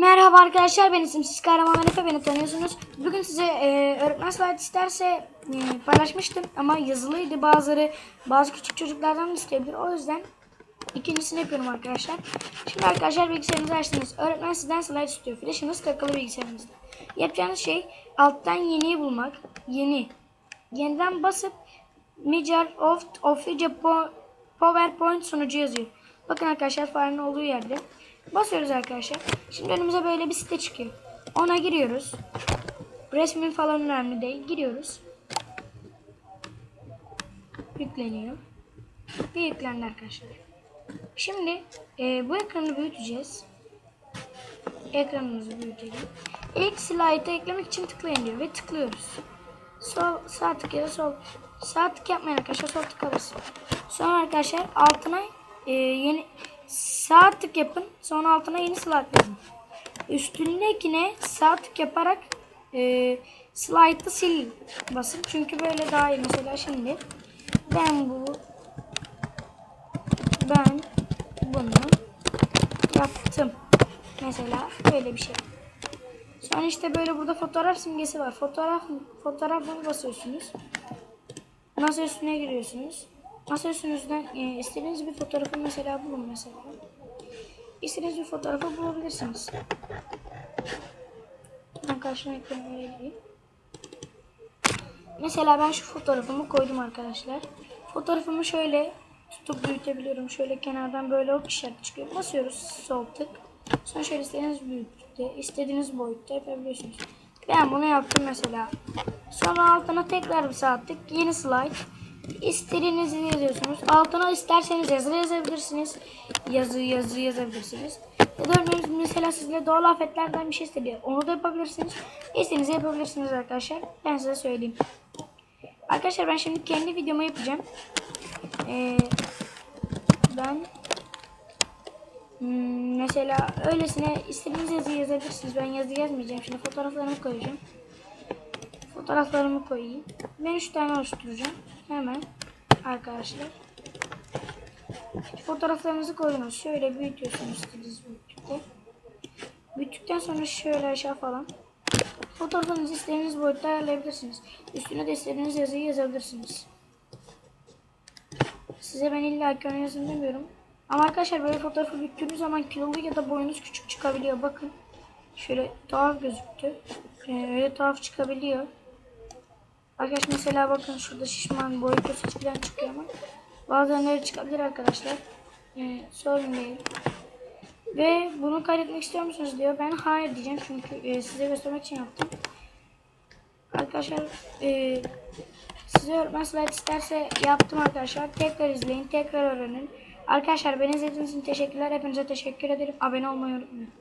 Merhaba arkadaşlar ben isimsiz kahraman Efe beni tanıyorsunuz. Bugün size e, öğretmen slide isterse e, paylaşmıştım ama yazılıydı bazıları bazı küçük çocuklardan da isteyebilir. O yüzden ikincisini yapıyorum arkadaşlar. Şimdi arkadaşlar bilgisayarınızı açtınız. Öğretmen sizden slide istiyor. Flash'ınız takılı bilgisayarınızda. Yapacağınız şey alttan yeniyi bulmak. Yeni. Yeniden basıp Measure of Office PowerPoint sonucu yazıyor. Bakın arkadaşlar farenin olduğu yerde. Basıyoruz arkadaşlar. Şimdi önümüze böyle bir site çıkıyor. Ona giriyoruz. Resmin falan önemli değil. Giriyoruz. Yükleniyor. Bir yüklendi arkadaşlar. Şimdi e, bu ekranı büyüteceğiz. Ekranımızı büyütelim. İlk slide'ı eklemek için tıklayın diyor ve tıklıyoruz. Sol sağ tık ya da sol sağ tık yapmayın arkadaşlar sol tık alırsın. Sonra arkadaşlar altına e, yeni sağ tık yapın. Sonra altına yeni slide yazın. Üstündekine sağ tık yaparak e, slide'ı sil basın. Çünkü böyle daha iyi. Mesela şimdi ben bu ben bunu yaptım. Mesela böyle bir şey. Sonra işte böyle burada fotoğraf simgesi var. Fotoğraf fotoğrafını basıyorsunuz. Masa üstüne giriyorsunuz. Masa üstünüzden e, istediğiniz bir fotoğrafı mesela bulun mesela. İstediğiniz bir fotoğrafı bulabilirsiniz. Ben karşıma ekranı vereyim. Mesela ben şu fotoğrafımı koydum arkadaşlar. Fotoğrafımı şöyle tutup büyütebiliyorum. Şöyle kenardan böyle ok işareti çıkıyor. Basıyoruz sol tık. Sonra şöyle istediğiniz büyüklükte, istediğiniz boyutta yapabiliyorsunuz. Ben bunu yaptım mesela. Sonra altına tekrar bir saatlik yeni slide. İstediğinizi yazıyorsunuz. Altına isterseniz yazı yazabilirsiniz. Yazı yazı yazabilirsiniz. Ya da örneğin mesela sizle doğal afetlerden bir şey istedi. Onu da yapabilirsiniz. İstediğinizi yapabilirsiniz arkadaşlar. Ben size söyleyeyim. Arkadaşlar ben şimdi kendi videomu yapacağım. Ee, ben Hmm, mesela öylesine istediğiniz yazıyı yazabilirsiniz. Ben yazı yazmayacağım. Şimdi fotoğraflarımı koyacağım. Fotoğraflarımı koyayım. Ben 3 tane oluşturacağım. Hemen arkadaşlar. Fotoğraflarınızı koydunuz. Şöyle büyütüyorsunuz istediğiniz büyüklükte. Büyüttükten sonra şöyle aşağı falan. Fotoğrafınızı istediğiniz boyutta ayarlayabilirsiniz. Üstüne de istediğiniz yazıyı yazabilirsiniz. Size ben illa ki yazın demiyorum. Ama arkadaşlar böyle fotoğrafı büyüttüğünüz zaman kilolu ya da boyunuz küçük çıkabiliyor. Bakın. Şöyle tuhaf gözüktü. Ee, öyle tuhaf çıkabiliyor. Arkadaşlar mesela bakın şurada şişman boy kösesi falan çıkıyor ama bazen öyle çıkabilir arkadaşlar. Ee, sorun. Ve bunu kaydetmek istiyor musunuz diyor. Ben hayır diyeceğim çünkü e, size göstermek için yaptım. Arkadaşlar e, size öğretmen slide isterse yaptım arkadaşlar. Tekrar izleyin, tekrar öğrenin. Arkadaşlar beni izlediğiniz için teşekkürler. Hepinize teşekkür ederim. Abone olmayı unutmayın.